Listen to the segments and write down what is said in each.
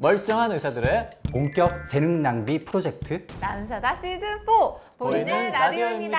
멀쩡한 의사들의 본격 재능 낭비 프로젝트 난사다 시즌 4 보이는, 보이는 라디오입니다. 라디오입니다.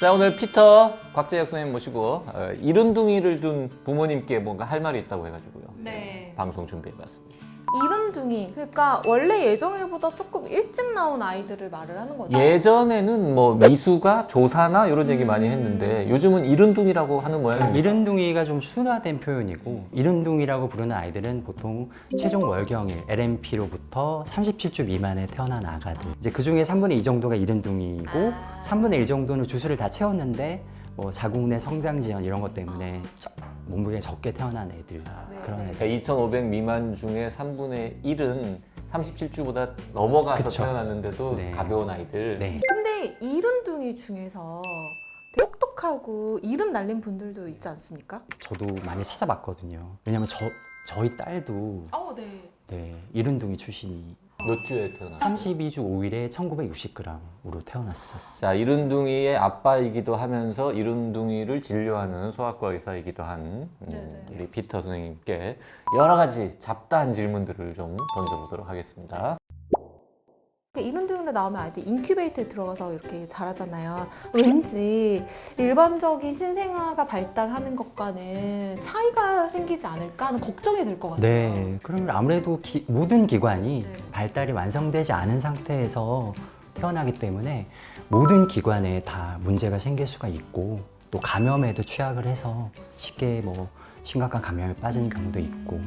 자 오늘 피터 곽재혁 선생님 모시고 어, 이른둥이를 둔 부모님께 뭔가 할 말이 있다고 해가지고요. 네. 방송 준비해봤습니다. 이른둥이. 그러니까 원래 예정일보다 조금 일찍 나온 아이들을 말을 하는 거죠. 예전에는 뭐 미수가 조사나 이런 얘기 많이 음. 했는데 요즘은 이른둥이라고 하는 모양입니다. 이른둥이가 좀 순화된 표현이고 이른둥이라고 부르는 아이들은 보통 최종 월경일 LMP로부터 37주 미만에 태어난 아가들 이제 그 중에 3분의 2 정도가 이른둥이고 아. 3분의 1 정도는 주수를 다 채웠는데 뭐 자궁 내 성장 지연 이런 것 때문에 적- 몸무게 적게 태어난 애들 네, 그런 네. 애들 그러니까 2,500 미만 중에 3분의 1은 37주보다 넘어가서 그쵸. 태어났는데도 네. 가벼운 아이들. 네. 근데 이른둥이 중에서 되게 똑똑하고 이름 날린 분들도 있지 않습니까? 저도 많이 찾아봤거든요 왜냐면 저 저희 딸도 어, 네. 네, 이른둥이 출신이 몇 주에 태어났어요? 32주 5일에 1960g으로 태어났었어요. 자, 이른둥이의 아빠이기도 하면서 이른둥이를 진료하는 소아과 의사이기도 한 음, 네네. 우리 피터 선생님께 여러 가지 잡다한 질문들을 좀 던져보도록 하겠습니다. 이른둥이로 나오면 아이들 인큐베이터에 들어가서 이렇게 자라잖아요. 왠지 일반적인 신생아가 발달하는 것과는 차이가 생기지 않을까 하는 걱정이 들 것 같아요. 네, 그러면 아무래도 기- 모든 기관이 네. 발달이 완성되지 않은 상태에서 태어나기 때문에 모든 기관에 다 문제가 생길 수가 있고 또 감염에도 취약을 해서 쉽게 뭐 심각한 감염에 빠지는 경우도 있고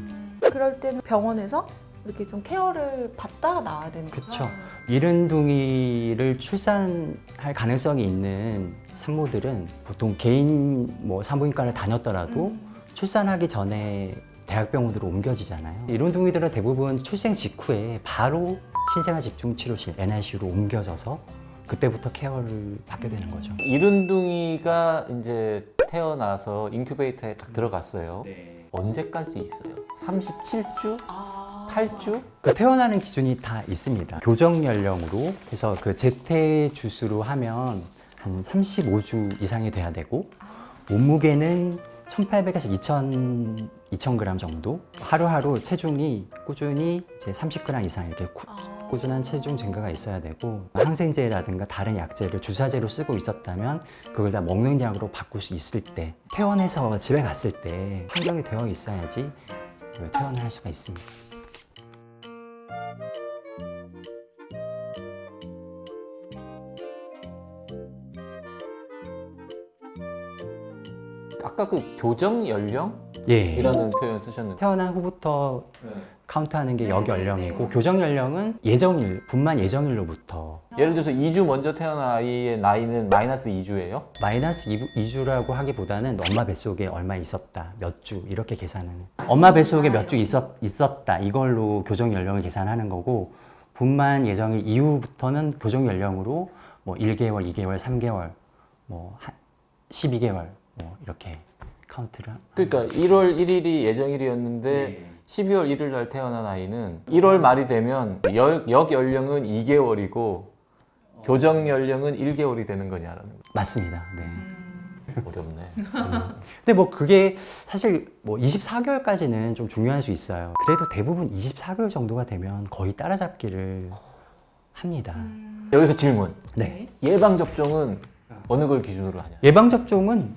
그럴 때는 병원에서 이렇게 좀 케어를 받다가 나와야 되는 거죠. 그쵸. 이른둥이를 출산할 가능성이 있는 산모들은 보통 개인 뭐 산부인과를 다녔더라도 음. 출산하기 전에 대학병원으로 옮겨지잖아요. 이른둥이들은 대부분 출생 직후에 바로 신생아 집중치료실 NICU로 옮겨져서 그때부터 케어를 받게 되는 거죠. 이른둥이가 이제 태어나서 인큐베이터에 딱 들어갔어요. 언제까지 있어요? 37주? 아. 8주? 그 태어나는 기준이 다 있습니다. 교정 연령으로 그래서 그 제태 주수로 하면 한 35주 이상이 돼야 되고 몸무게는 1,800에서 2,000 2,000g 정도 하루하루 체중이 꾸준히 이제 30g 이상 이렇게 꾸, 아. 꾸준한 체중 증가가 있어야 되고 항생제라든가 다른 약제를 주사제로 쓰고 있었다면 그걸 다 먹는 약으로 바꿀 수 있을 때 퇴원해서 집에 갔을 때 환경이 되어 있어야지 그 퇴원을 할 수가 있습니다. 아까 그 교정 연령? 예. 이라는 표현 쓰셨는데 태어난 후부터 카운트하는 게 네, 역연령이고 네. 교정 연령은 예정일 분만 예정일로부터 예를 들어서 2주 먼저 태어난 아이의 나이는 마이너스 2주예요? 마이너스 2, 주라고 하기보다는 엄마 뱃속에 얼마 있었다 몇 주 이렇게 계산하는 엄마 뱃속에 몇 주 있었, 있었다 이걸로 교정 연령을 계산하는 거고 분만 예정일 이후부터는 교정 연령으로 뭐 1개월, 2개월, 3개월, 뭐 한- 12개월 뭐 이렇게 카운트를 하- 그러니까 1월 1일이 예정일이었는데 12월 1일 날 태어난 아이는 1월 말이 되면 역, 역 연령은 2개월이고 교정 연령은 1개월이 되는 거냐라는 거. 맞습니다. 네. 어렵네. 근데 뭐 그게 사실 뭐 24개월까지는 좀 중요할 수 있어요. 그래도 대부분 24개월 정도가 되면 거의 따라잡기를 합니다. 여기서 질문. 네. 예방 접종은 어느 걸 기준으로 하냐? 예방 접종은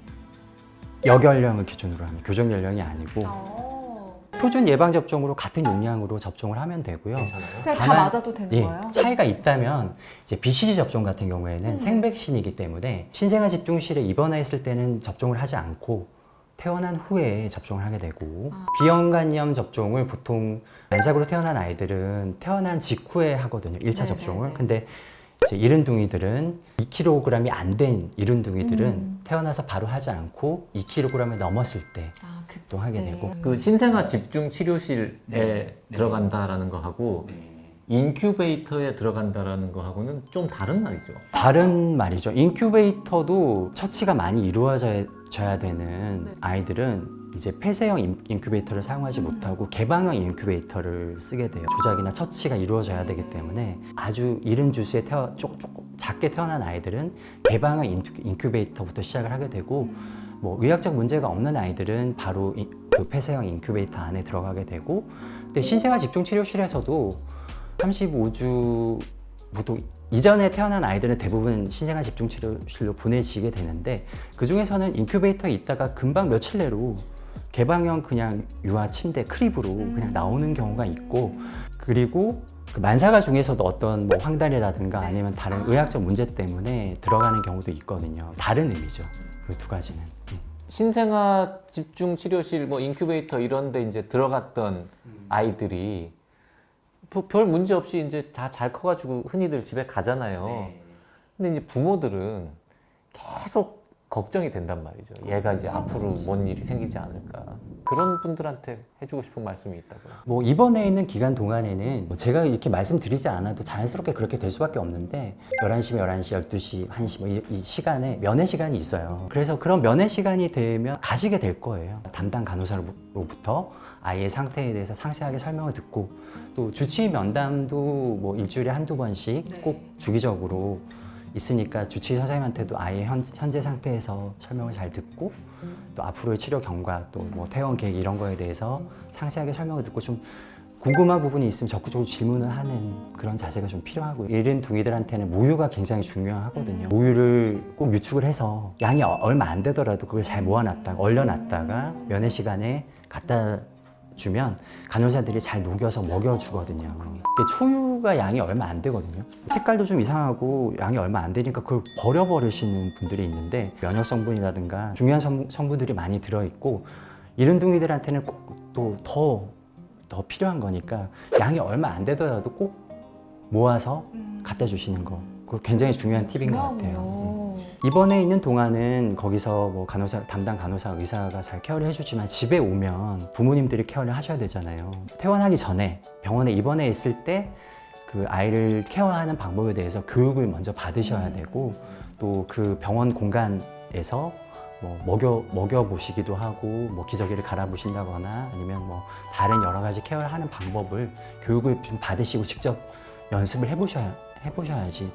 여연령을 기준으로 하면 교정 연령이 아니고 어. 표준 예방 접종으로 같은 용량으로 접종을 하면 되고요. 괜찮아요? 그냥 다 다만- 맞아도 되는 예, 거예요? 차이가 있다면 이제 BCG 접종 같은 경우에는 음. 생백신이기 때문에 신생아 집중실에 입원했을 때는 접종을 하지 않고 퇴원한 후에 접종을 하게 되고 아. 비형간염 접종을 보통 난삭으로 태어난 아이들은 태어난 직후에 하거든요. 1차 네네네. 접종을. 근데 이 제 이른둥이들은 2kg이 안 된 이른둥이들은 음. 태어나서 바로 하지 않고 2kg을 넘었을 때 아, 그 또 하게 되고 그 신생아 집중 치료실에 네. 들어간다라는 거 하고 인큐베이터에 들어간다라는 거하고는 좀 다른 말이죠. 다른 말이죠. 인큐베이터도 처치가 많이 이루어져야 되는 네. 아이들은 이제 폐쇄형 인- 인큐베이터를 사용하지 못하고 개방형 인큐베이터를 쓰게 돼요. 조작이나 처치가 이루어져야 되기 때문에 아주 이른 주수에 태어 조, 조금 작게 태어난 아이들은 개방형 인큐- 인큐베이터부터 시작을 하게 되고 뭐 의학적 문제가 없는 아이들은 바로 이- 그 폐쇄형 인큐베이터 안에 들어가게 되고 근데 신생아 집중 치료실에서도 35주 보통 이전에 태어난 아이들은 대부분 신생아 집중 치료실로 보내지게 되는데 그 중에서는 인큐베이터에 있다가 금방 며칠 내로 개방형 그냥 유아 침대 크립으로 그냥 나오는 경우가 있고 그리고 그 만사가 중에서도 어떤 뭐 황달이라든가 아니면 다른 의학적 문제 때문에 들어가는 경우도 있거든요. 다른 의미죠. 그 두 가지는. 음. 신생아 집중 치료실 뭐 인큐베이터 이런 데 이제 들어갔던 아이들이 뭐별 문제 없이 이제 다 잘 커가지고 흔히들 집에 가잖아요. 근데 이제 부모들은 계속 걱정이 된단 말이죠. 얘가 이제 앞으로 뭔 일이 생기지 않을까. 그런 분들한테 해주고 싶은 말씀이 있다고요. 뭐 입원해 있는 기간 동안에는 뭐 제가 이렇게 말씀드리지 않아도 자연스럽게 그렇게 될 수밖에 없는데 11시, 11시, 12시, 1시 뭐 이 시간에 면회 시간이 있어요. 그래서 그런 면회 시간이 되면 가시게 될 거예요. 담당 간호사로부터 아이의 상태에 대해서 상세하게 설명을 듣고 또 주치의 면담도 뭐 일주일에 한두 번씩 꼭 주기적으로 있으니까 주치의 선생님한테도 아이의 현, 현재 상태에서 설명을 잘 듣고 또 앞으로의 치료 경과 또 뭐 퇴원 계획 이런 거에 대해서 상세하게 설명을 듣고 좀 궁금한 부분이 있으면 적극적으로 질문을 하는 그런 자세가 좀 필요하고 이른 둥이들한테는 모유가 굉장히 중요하거든요. 모유를 꼭 유축을 해서 양이 어- 얼마 안 되더라도 그걸 잘 모아놨다가 얼려놨다가 면회 시간에 갖다 주면 간호사들이 잘 녹여서 먹여주거든요. 초유가 양이 얼마 안 되거든요. 색깔도 좀 이상하고 양이 얼마 안 되니까 그걸 버려버리시는 분들이 있는데 면역 성분이라든가 중요한 성, 성분들이 많이 들어있고 이른둥이들한테는 꼭또더더 필요한 거니까 양이 얼마 안 되더라도 꼭 모아서 갖다 주시는 거. 그거 굉장히 중요한 팁인 것 같아요. 입원해 있는 동안은 거기서 뭐 간호사 담당 간호사 의사가 잘 케어를 해주지만 집에 오면 부모님들이 케어를 하셔야 되잖아요. 퇴원하기 전에 병원에 입원해 있을 때 그 아이를 케어하는 방법에 대해서 교육을 먼저 받으셔야 되고 또 그 병원 공간에서 뭐 먹여 먹여 보시기도 하고 뭐 기저귀를 갈아 보신다거나 아니면 뭐 다른 여러 가지 케어를 하는 방법을 교육을 좀 받으시고 직접 연습을 해보셔야 해보셔야지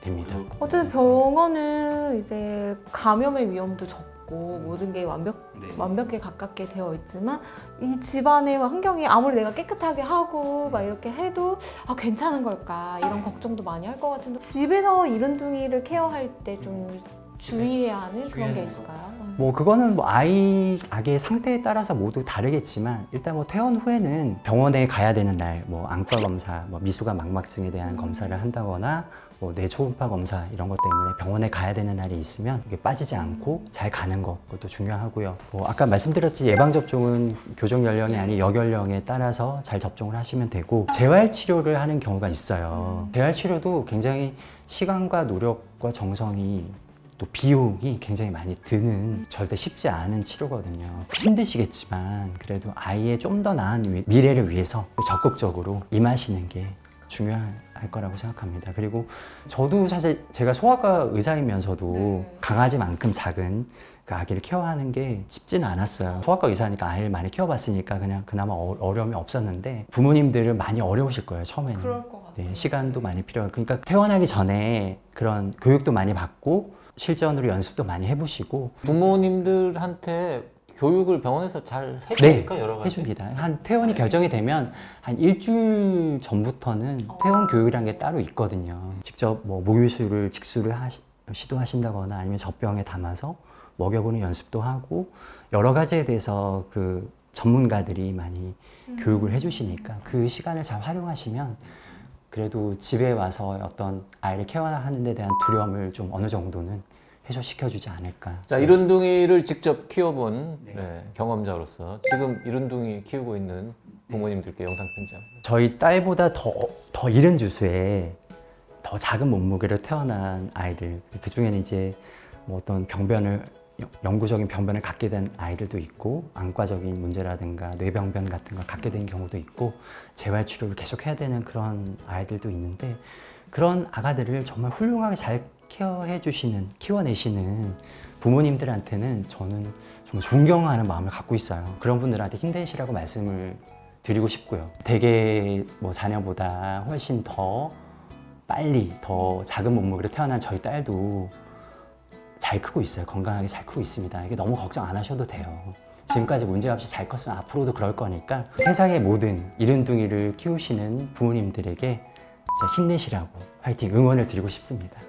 됩니다. 어쨌든 병원은 이제 감염의 위험도 적고 모든 게 완벽 완벽에 가깝게 되어 있지만 이 집안의 환경이 아무리 내가 깨끗하게 하고 막 이렇게 해도 아 괜찮은 걸까? 이런 걱정도 많이 할 것 같은데 집에서 이른둥이를 케어할 때 좀 주의해야 하는 그런 게 있을까요? 뭐 그거는 뭐 아이 아기의 상태에 따라서 모두 다르겠지만 일단 뭐 퇴원 후에는 병원에 가야 되는 날 뭐 안과 검사, 뭐 미수가 망막증에 대한 검사를 한다거나 뭐 뇌초음파 검사 이런 것 때문에 병원에 가야 되는 날이 있으면 이게 빠지지 않고 잘 가는 것 그것도 중요하고요. 뭐 아까 말씀드렸지 예방 접종은 교정 연령이 아닌 여연령에 따라서 잘 접종을 하시면 되고 재활 치료를 하는 경우가 있어요. 재활 치료도 굉장히 시간과 노력과 정성이 또 비용이 굉장히 많이 드는 절대 쉽지 않은 치료거든요. 힘드시겠지만 그래도 아이의 좀 더 나은 위- 미래를 위해서 적극적으로 임하시는 게 중요할 거라고 생각합니다. 그리고 저도 사실 제가 소아과 의사이면서도 네. 강아지만큼 작은 그 아기를 케어하는 게 쉽지는 않았어요. 소아과 의사니까 아이를 많이 키워봤으니까 그냥 그나마 어- 어려움이 없었는데 부모님들은 많이 어려우실 거예요 처음에는. 것 같아요. 네, 시간도 많이 필요하고 그러니까 퇴원하기 전에 그런 교육도 많이 받고 실전으로 연습도 많이 해보시고 부모님들한테 교육을 병원에서 잘 해주니까 여러 가지. 해줍니다. 한 퇴원이 결정이 되면 한 일주일 전부터는 퇴원 교육이라는 게 따로 있거든요. 직접 뭐 모유수를 직수를 하시, 시도하신다거나 아니면 젖병에 담아서 먹여보는 연습도 하고 여러 가지에 대해서 그 전문가들이 많이 교육을 해주시니까 그 시간을 잘 활용하시면 그래도 집에 와서 어떤 아이를 케어하는 데 대한 두려움을 좀 어느 정도는 해소시켜주지 않을까. 자 이른둥이를 직접 키워본 네, 경험자로서 지금 이른둥이 키우고 있는 부모님들께 영상 편지합니다. 저희 딸보다 더, 더 이른 주수에 더 작은 몸무게로 태어난 아이들, 그 중에는 이제 뭐 어떤 병변을, 영- 영구적인 병변을 갖게 된 아이들도 있고, 안과적인 문제라든가 뇌병변 같은 걸 갖게 된 경우도 있고, 재활 치료를 계속 해야 되는 그런 아이들도 있는데, 그런 아가들을 정말 훌륭하게 잘 케어해 주시는, 키워내시는 부모님들한테는 저는 정말 존경하는 마음을 갖고 있어요. 그런 분들한테 힘내시라고 말씀을 드리고 싶고요. 대개 뭐 자녀보다 훨씬 더 빨리 더 작은 몸무게로 태어난 저희 딸도 잘 크고 있어요. 건강하게 잘 크고 있습니다. 이게 너무 걱정 안 하셔도 돼요. 지금까지 문제 없이 잘 컸으면 앞으로도 그럴 거니까 세상의 모든 이른둥이를 키우시는 부모님들에게 힘내시라고 화이팅 응원을 드리고 싶습니다.